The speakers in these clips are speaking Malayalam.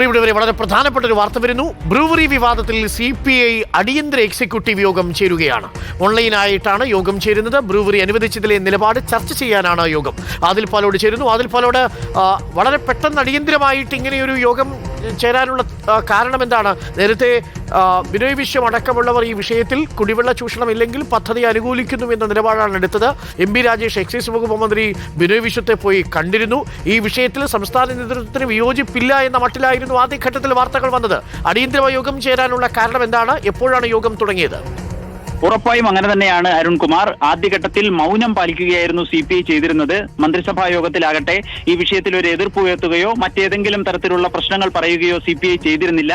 പ്രിയപ്പെട്ടവരെ വളരെ പ്രധാനപ്പെട്ട ഒരു വാർത്ത വരുന്നു. ബ്രൂവറി വിവാദത്തിൽ സി പി ഐ അടിയന്തര എക്സിക്യൂട്ടീവ് യോഗം ചേരുകയാണ്. ഓൺലൈനായിട്ടാണ് യോഗം ചേരുന്നത്. ബ്രൂവറി അനുവദിച്ചതിലെ നിലപാട് ചർച്ച ചെയ്യാനാണ് യോഗം. ആദിൽ പാലോട് ചേരുന്നു. ആദിൽ പാലോട് വളരെ പെട്ടെന്ന് അടിയന്തരമായിട്ട് ഇങ്ങനെയൊരു യോഗം ചേരാനുള്ള കാരണം എന്താണ് നേരത്തെ ബിനോയ് വിശ്വം അടക്കമുള്ളവർ ഈ വിഷയത്തിൽ കുടിവെള്ള ചൂഷണമില്ലെങ്കിൽ പദ്ധതി അനുകൂലിക്കുന്നു എന്ന നിലപാടാണ് എടുത്തത്. എം രാജേഷ് എക്സൈസ് വകുപ്പ് മന്ത്രി ബിനോയ് വിശ്വത്തെ പോയി കണ്ടിരുന്നു. ഈ വിഷയത്തിൽ സംസ്ഥാന നേതൃത്വത്തിന് വിയോജിപ്പില്ല എന്ന മട്ടിലായിരുന്നു ആദ്യഘട്ടത്തിൽ വാർത്തകൾ വന്നത്. അടിയന്തര യോഗം ചേരാനുള്ള കാരണം എന്താണ് എപ്പോഴാണ് യോഗം തുടങ്ങിയത്? ഉറപ്പായും അങ്ങനെ തന്നെയാണ് അരുൺകുമാർ. ആദ്യഘട്ടത്തിൽ മൗനം പാലിക്കുകയായിരുന്നു സി പി ഐ ചെയ്തിരുന്നത്. മന്ത്രിസഭാ യോഗത്തിലാകട്ടെ ഈ വിഷയത്തിൽ ഒരു എതിർപ്പ് ഉയർത്തുകയോ മറ്റേതെങ്കിലും തരത്തിലുള്ള പ്രശ്നങ്ങൾ പറയുകയോ സി പി ഐ ചെയ്തിരുന്നില്ല.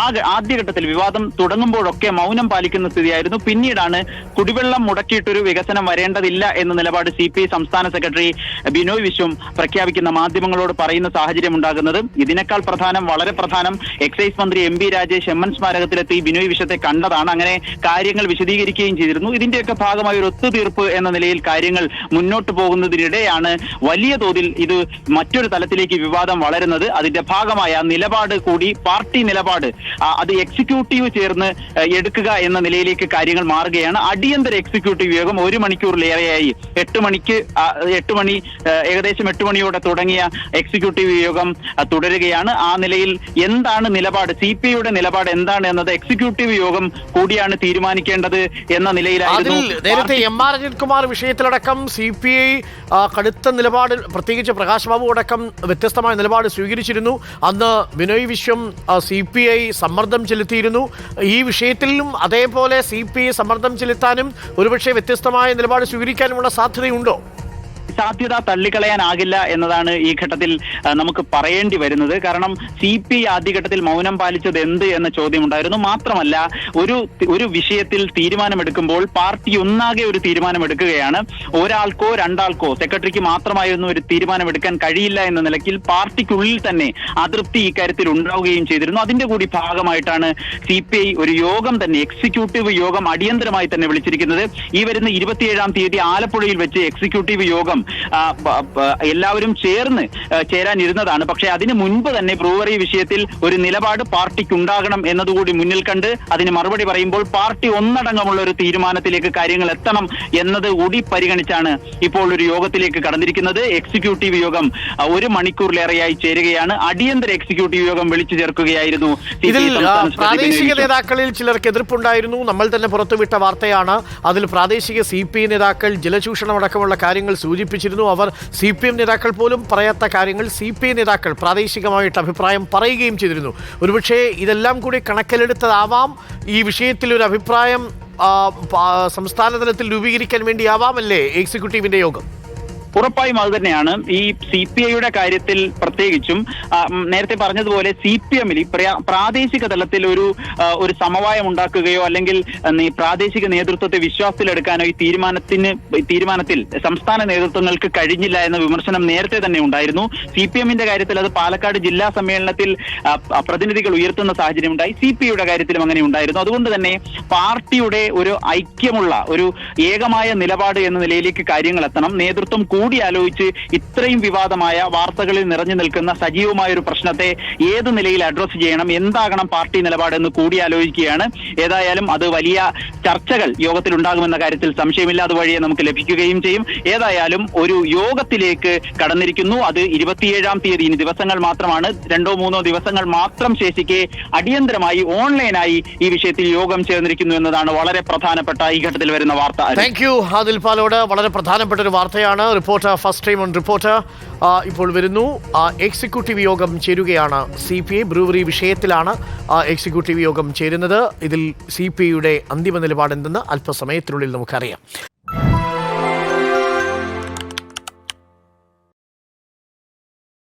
ആ ആദ്യഘട്ടത്തിൽ വിവാദം തുടങ്ങുമ്പോഴൊക്കെ മൗനം പാലിക്കുന്ന സ്ഥിതിയായിരുന്നു. പിന്നീടാണ് കുടിവെള്ളം മുടക്കിയിട്ടൊരു വികസനം വരേണ്ടതില്ല എന്ന നിലപാട് സി പി ഐ സംസ്ഥാന സെക്രട്ടറി ബിനോയ് വിശ്വം പ്രഖ്യാപിക്കുന്ന മാധ്യമങ്ങളോട് പറയുന്ന സാഹചര്യം ഉണ്ടാകുന്നത്. ഇതിനേക്കാൾ പ്രധാനം വളരെ പ്രധാനം എക്സൈസ് മന്ത്രി എം രാജേഷ് എം എൻ സ്മാരകത്തിലെത്തി ബിനോയ് വിശ്വത്തെ കണ്ടതാണ്. അങ്ങനെ കാര്യങ്ങൾ വിശദീകരിക്കുകയും ചെയ്തിരുന്നു. ഇതിന്റെയൊക്കെ ഭാഗമായി ഒരു ഒത്തുതീർപ്പ് എന്ന നിലയിൽ കാര്യങ്ങൾ മുന്നോട്ട് പോകുന്നതിനിടെയാണ് വലിയ തോതിൽ ഇത് മറ്റൊരു തലത്തിലേക്ക് വിവാദം വളരുന്നത്. അതിന്റെ ഭാഗമായ നിലപാട് കൂടി പാർട്ടി നിലപാട് അത് എക്സിക്യൂട്ടീവ് ചേർന്ന് എടുക്കുക എന്ന നിലയിലേക്ക് കാര്യങ്ങൾ മാറുകയാണ്. അടിയന്തര എക്സിക്യൂട്ടീവ് യോഗം ഒരു മണിക്കൂറിലേറെയായി. എട്ട് മണിക്ക് എട്ട് മണി ഏകദേശം എട്ട് മണിയോടെ തുടങ്ങിയ എക്സിക്യൂട്ടീവ് യോഗം തുടരുകയാണ്. ആ നിലയിൽ എന്താണ് നിലപാട്? സി പി ഐയുടെ നിലപാട് എന്താണ് എന്നത് എക്സിക്യൂട്ടീവ് യോഗം കൂടിയാണ് തീരുമാനിക്കേണ്ടത്. എന്ന നിലയിലായിരുന്നു നേരത്തെ എം ആർ അജിത്കുമാർ വിഷയത്തിലടക്കം സി പി ഐ കടുത്ത നിലപാട് പ്രത്യേകിച്ച് പ്രകാശ് ബാബു അടക്കം വ്യത്യസ്തമായ നിലപാട് സ്വീകരിച്ചിരുന്നു. അന്ന് Binoy Viswam C P I സമ്മർദ്ദം ചെലുത്തിയിരുന്നു. ഈ വിഷയത്തിലും അതേപോലെ സി പി ഐ സമ്മർദ്ദം ചെലുത്താനും ഒരുപക്ഷെ വ്യത്യസ്തമായ നിലപാട് സ്വീകരിക്കാനുമുള്ള സാധ്യതയുണ്ടോ? സാധ്യത തള്ളിക്കളയാനാകില്ല എന്നതാണ് ഈ ഘട്ടത്തിൽ നമുക്ക് പറയേണ്ടി വരുന്നത്. കാരണം സി പി ആദ്യഘട്ടത്തിൽ മൗനം പാലിച്ചത് എന്ത് എന്ന ചോദ്യം ഉണ്ടായിരുന്നു മാത്രമല്ല ഒരു ഒരു വിഷയത്തിൽ തീരുമാനമെടുക്കുമ്പോൾ പാർട്ടി ഒന്നാകെ ഒരു തീരുമാനമെടുക്കുകയാണ്. ഒരാൾക്കോ രണ്ടാൾക്കോ സെക്രട്ടറിക്ക് മാത്രമായൊന്നും ഒരു തീരുമാനമെടുക്കാൻ കഴിയില്ല എന്ന നിലയ്ക്കിൽ പാർട്ടിക്കുള്ളിൽ തന്നെ അതൃപ്തി ഇക്കാര്യത്തിൽ ഉണ്ടാവുകയും ചെയ്തിരുന്നു. അതിന്റെ കൂടി ഭാഗമായിട്ടാണ് സി പി ഐ ഒരു യോഗം തന്നെ എക്സിക്യൂട്ടീവ് യോഗം അടിയന്തരമായി തന്നെ വിളിച്ചിരിക്കുന്നത്. ഈ വരുന്ന ഇരുപത്തിയേഴാം തീയതി ആലപ്പുഴയിൽ വെച്ച് എക്സിക്യൂട്ടീവ് യോഗം പ- എല്ലാവരും ചേർന്ന് ചേരാനിരുന്നതാണ്. പക്ഷേ അതിന് മുൻപ് തന്നെ ബ്രൂവറി വിഷയത്തിൽ ഒരു നിലപാട് പാർട്ടിക്ക് ഉണ്ടാകണം എന്നതുകൂടി മുന്നിൽ കണ്ട് അതിന് മറുപടി പറയുമ്പോൾ പാർട്ടി ഒന്നടങ്കമുള്ള ഒരു തീരുമാനത്തിലേക്ക് കാര്യങ്ങൾ എത്തണം എന്നത് കൂടി പരിഗണിച്ചാണ് ഇപ്പോൾ ഒരു യോഗത്തിലേക്ക് കടന്നിരിക്കുന്നത്. എക്സിക്യൂട്ടീവ് യോഗം ഒരു മണിക്കൂറിലേറെയായി ചേരുകയാണ്. അടിയന്തര എക്സിക്യൂട്ടീവ് യോഗം വിളിച്ചു ചേർക്കുകയായിരുന്നു ഇതിൽ പ്രാദേശിക നേതാക്കളിൽ ചിലർക്ക് എതിർപ്പുണ്ടായിരുന്നു. നമ്മൾ തന്നെ പുറത്തുവിട്ട വാർത്തയാണ്. അതിൽ പ്രാദേശിക സി പി നേതാക്കൾ ജലചൂഷണം അടക്കമുള്ള കാര്യങ്ങൾ സൂചിപ്പിച്ചിരുന്നു. അവർ സി പി എം നേതാക്കൾ പോലും പറയാത്ത കാര്യങ്ങൾ സി പി ഐ നേതാക്കൾ പ്രാദേശികമായിട്ട് അഭിപ്രായം പറയുകയും ചെയ്തിരുന്നു. ഒരുപക്ഷെ ഇതെല്ലാം കൂടി കണക്കിലെടുത്തതാവാം. ഈ വിഷയത്തിൽ ഒരു അഭിപ്രായം സംസ്ഥാനതലത്തിൽ രൂപീകരിക്കാൻ വേണ്ടിയാവാമല്ലേ എക്സിക്യൂട്ടീവിന്റെ യോഗം. ഉറപ്പായും അത് തന്നെയാണ്. ഈ സി പി ഐയുടെ കാര്യത്തിൽ പ്രത്യേകിച്ചും നേരത്തെ പറഞ്ഞതുപോലെ സി പി എമ്മിൽ പ്രാദേശിക തലത്തിൽ ഒരു ഒരു സമവായം ഉണ്ടാക്കുകയോ അല്ലെങ്കിൽ പ്രാദേശിക നേതൃത്വത്തെ വിശ്വാസത്തിലെടുക്കാനോ ഈ തീരുമാനത്തിന് തീരുമാനത്തിൽ സംസ്ഥാന നേതൃത്വങ്ങൾക്ക് കഴിഞ്ഞില്ല എന്ന വിമർശനം നേരത്തെ തന്നെ ഉണ്ടായിരുന്നു. സി പി എമ്മിന്റെ കാര്യത്തിൽ അത് പാലക്കാട് ജില്ലാ സമ്മേളനത്തിൽ പ്രതിനിധികൾ ഉയർത്തുന്ന സാഹചര്യം ഉണ്ടായി സി പി ഐയുടെ കാര്യത്തിലും അങ്ങനെ ഉണ്ടായിരുന്നു. അതുകൊണ്ട് തന്നെ പാർട്ടിയുടെ ഒരു ഐക്യമുള്ള ഒരു ഏകമായ നിലപാട് എന്ന നിലയിലേക്ക് കാര്യങ്ങൾ എത്തണം. നേതൃത്വം കൂടി ആലോചിച്ച് ഇത്രയും വിവാദമായ വാർത്തകളിൽ നിറഞ്ഞു നിൽക്കുന്ന സജീവമായ ഒരു പ്രശ്നത്തെ ഏത് നിലയിൽ അഡ്രസ് ചെയ്യണം എന്താകണം പാർട്ടി നിലപാടെന്ന് കൂടി ആലോചിക്കുകയാണ് ഏതായാലും അത് വലിയ ചർച്ചകൾ യോഗത്തിൽ ഉണ്ടാകുമെന്ന കാര്യത്തിൽ സംശയമില്ല. അതുവഴിയെ നമുക്ക് ലഭിക്കുകയും ചെയ്യും. ഏതായാലും ഒരു യോഗത്തിലേക്ക് കടന്നിരിക്കുന്നു. അത് ഇരുപത്തിയേഴാം തീയതി. ഇനി ദിവസങ്ങൾ മാത്രമാണ്. രണ്ടോ മൂന്നോ ദിവസങ്ങൾ മാത്രം ശേഷിക്കെ അടിയന്തരമായി ഓൺലൈനായി ഈ വിഷയത്തിൽ യോഗം ചേർന്നിരിക്കുന്നു എന്നതാണ് വളരെ പ്രധാനപ്പെട്ട ഈ ഘട്ടത്തിൽ വരുന്ന വാർത്ത. Thank you Hadil Palode. വളരെ പ്രധാനപ്പെട്ട ഒരു വാർത്തയാണ്. Reporter first time on reporter ഇപ്പോൾ വരുന്നു. എക്സിക്യൂട്ടീവ് യോഗം ചേരുകയാണ് സി പി ഐ ബ്രൂവറി വിഷയത്തിലാണ് എക്സിക്യൂട്ടീവ് യോഗം ചേരുന്നത്. ഇതിൽ സി പി ഐയുടെ അന്തിമ നിലപാടെന്തെന്ന് അല്പസമയത്തിനുള്ളിൽ നമുക്കറിയാം.